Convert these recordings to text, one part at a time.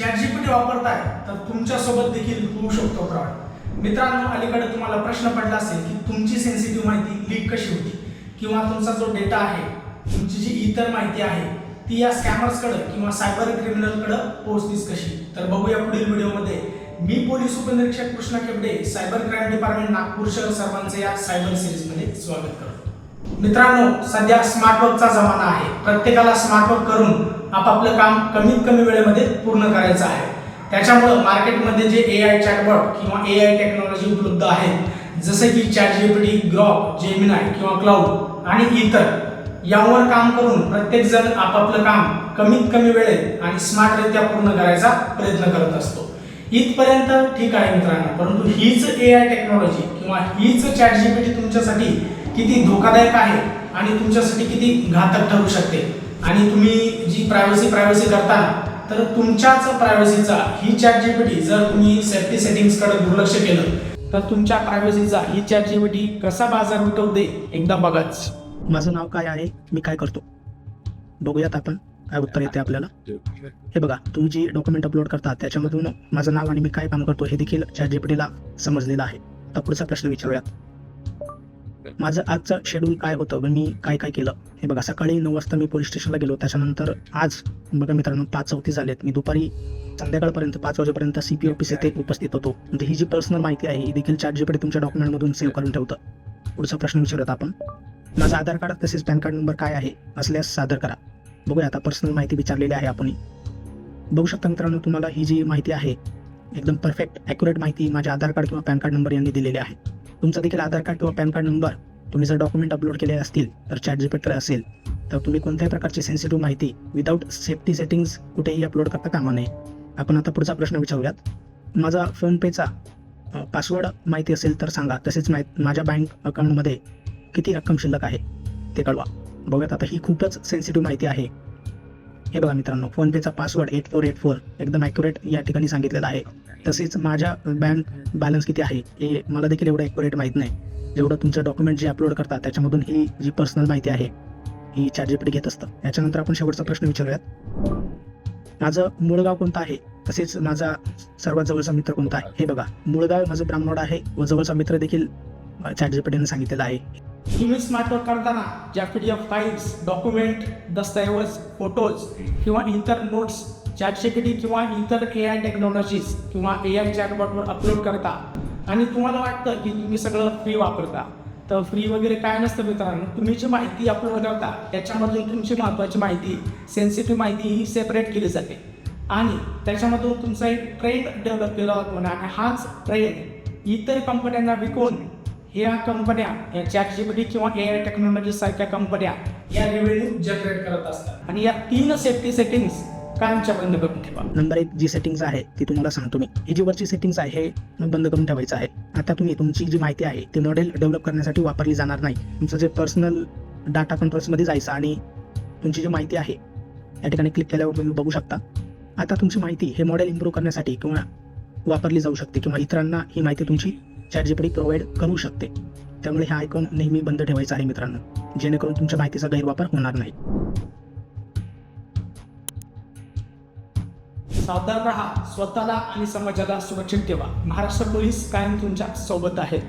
वापरताय तर तुमच्यासोबत देखील होऊ शकतो फ्रॉड मित्रांनो अलीकडे तुम्हाला प्रश्न पडला असेल की तुमची सेन्सिटिव्ह माहिती लीक कशी होती? किंवा तुमचा जो डेटा आहे तुमची जी इतर माहिती आहे ती या स्कॅमर्सकडे किंवा सायबर क्रिमिनलकडे पोहोचतीच कशी? तर बघूया पुढील व्हिडिओमध्ये. मी पोलीस उपनिरीक्षक Krishna Kebde cyber crime department Nagpur शहर सर्वांचे या सायबर सिरीजमध्ये स्वागत करतो. मित्रांनो सध्या स्मार्ट वर्कचा जमाना आहे. प्रत्येकाला स्मार्ट वर्क करून आपापलं काम कमीत कमी वेळेमध्ये पूर्ण करायचं आहे. त्याच्यामुळं मार्केटमध्ये जे ए आय चॅटबॉट किंवा ए आय टेक्नॉलॉजी उपलब्ध आहेत जसे की चॅट जीपीटी ग्रॉप जेमिनाय किंवा क्लाउड आणि इतर यावर काम करून प्रत्येकजण आपापलं काम कमीत कमी वेळेत आणि स्मार्टरित्या पूर्ण करायचा प्रयत्न करत असतो. इथपर्यंत ठीक आहे मित्रांनो परंतु हीच ए आय टेक्नॉलॉजी किंवा हीच चॅट जीपीटी तुमच्यासाठी किती धोकादायक आहे आणि तुमच्यासाठी किती घातक ठरू शकते. आणि तुम्ही जी प्रायव्हसी प्रायव्हसी करताना तर तुमच्याच प्रायव्हसीचा ही चॅट जीपीटी जर तुम्ही सेफ्टी सेटिंग्सकडे दुर्लक्ष केलं तर तुमच्या प्रायव्हसीचा ही चॅट जीपीटी कसा बाजार विकवते एकदा बघाच. माझं नाव काय आहे? मी काय करतो? बघूयात आपण. काय उत्तर येते आपल्याला? हे बघा तुम्ही जी डॉक्युमेंट अपलोड करता त्याच्यामधून माझं नाव आणि मी काय काम करतो हे देखील चॅट जीपीटीला समजलेलं आहे. तर पुढचा प्रश्न विचारूयात. माझं आजचं शेड्यूल काय होतं? व मी काय काय केलं? हे बघा सकाळी नऊ वाजता मी पोलीस स्टेशनला गेलो. त्याच्यानंतर आज बघा मित्रांनो पाच चौथी झालेत. मी दुपारी संध्याकाळपर्यंत पाच वाजेपर्यंत सी पी ऑफिस येथे उपस्थित होतो. म्हणजे ही जी पर्सनल माहिती आहे ही देखील चार जीपीटी तुमच्या डॉक्युमेंटमधून सेव्ह करून ठेवतं. पुढचा प्रश्न विचारत आपण. माझं आधार कार्ड तसेच पॅन कार्ड नंबर काय आहे? असल्यास सादर करा. बघूया आता पर्सनल माहिती विचारलेली आहे आपण बघू शकता मित्रांनो तुम्हाला ही जी माहिती आहे एकदम परफेक्ट ॲक्युरेट माहिती माझ्या आधार कार्ड किंवा पॅन कार्ड नंबर यांनी दिलेली आहे. तुमचा देखील आधार कार्ड किंवा पॅन कार्ड नंबर तुम्ही जर डॉक्युमेंट अपलोड केले असतील तर चॅट जीपीटर असेल तर तुम्ही कोणत्याही प्रकारची सेन्सिटिव्ह माहिती विदाऊट सेफ्टी सेटिंग्स कुठेही अपलोड करता कामा नये. आपण आता पुढचा प्रश्न विचारूयात. माझा फोनपेचा पासवर्ड माहिती असेल तर सांगा. तसेच माहीत माझ्या बँक अकाउंटमध्ये किती रक्कम शिल्लक आहे ते कळवा. बघूयात आता ही खूपच सेन्सिटिव्ह माहिती आहे. हे बघा मित्रांनो फोनपेचा password eight four eight four एकदम ॲक्युरेट या ठिकाणी सांगितलेला आहे. तसेच माझ्या बँक बॅलन्स किती आहे हे मला देखील एवढं ॲक्युरेट माहीत नाही. जेवढं तुमचं डॉक्युमेंट जे अपलोड करतात त्याच्यामधून ही जी पर्सनल माहिती आहे ही चार्जेपडी घेत असतं. याच्यानंतर आपण शेवटचा प्रश्न विचारूयात. माझं मूळ गाव कोणतं आहे? तसेच माझा सर्वात जवळचा मित्र कोणता आहे? हे बघा मूळ गाव माझं ब्राह्मणोड आहे व जवळचा मित्र देखील चॅटजीपीटीने सांगितलेला आहे. तुम्ही स्मार्टवर करताना ज्या P D F files document दस्तऐवज फोटोज किंवा इतर नोट्स चॅट जीपीटी किंवा इतर ए आय टेक्नॉलॉजीज किंवा ए आय चॅटबॉटवर अपलोड करता. आणि तुम्हाला वाटतं की तुम्ही सगळं फ्री वापरता. तर फ्री वगैरे काय नसतं मित्रांनो तुम्ही जी माहिती अपलोड करता त्याच्यामधून तुमची महत्त्वाची माहिती सेन्सिटिव्ह माहिती ही सेपरेट केली जाते. आणि त्याच्यामधून तुमचा एक ट्रेंड डेव्हलप केला जातो आणि हाच ट्रेंड इतर कंपन्यांना विकून ह्या कंपन्या या चॅटजीपीटी किंवा ए आय टेक्नॉलॉजी सारख्या कंपन्या या रेव्हेन्यू जनरेट करत असतात. आणि या तीन सेफ्टी सेटिंग्स कायमच्या बंद करून ठेवा. नंबर एक जी सेटिंग्स आहे ती तुम्हाला सांगतो मी. ही जी वरची सेटिंग्स आहे हे बंद करून ठेवायचं आहे. आता तुम्ही तुमची जी माहिती आहे ती मॉडेल डेव्हलप करण्यासाठी वापरली जाणार नाही. तुमचं जे पर्सनल डाटा कंट्रोल्समध्ये जायचं आणि तुमची जी माहिती आहे या ठिकाणी क्लिक केल्यावर तुम्ही बघू शकता. आता तुमची माहिती हे मॉडेल इम्प्रूव्ह करण्यासाठी किंवा वापरली जाऊ शकते किंवा इतरांना ही माहिती तुमची चॅटजीपीडी प्रोव्हाइड करू शकते. त्यामुळे हा आयकॉन नेहमी बंद ठेवायचा आहे मित्रांनो. जेणेकरून तुमच्या माहितीचा गैरवापर होणार नाही. सावधान राहा स्वतःला आणि समाजाला सुरक्षित ठेवा. महाराष्ट्र पोलीस कायम तुमच्यासोबत आहेत.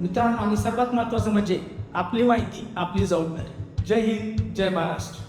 मित्रांनो आणि सर्वात महत्त्वाचं म्हणजे आपली माहिती आपली जबाबदारी. जय हिंद जय महाराष्ट्र.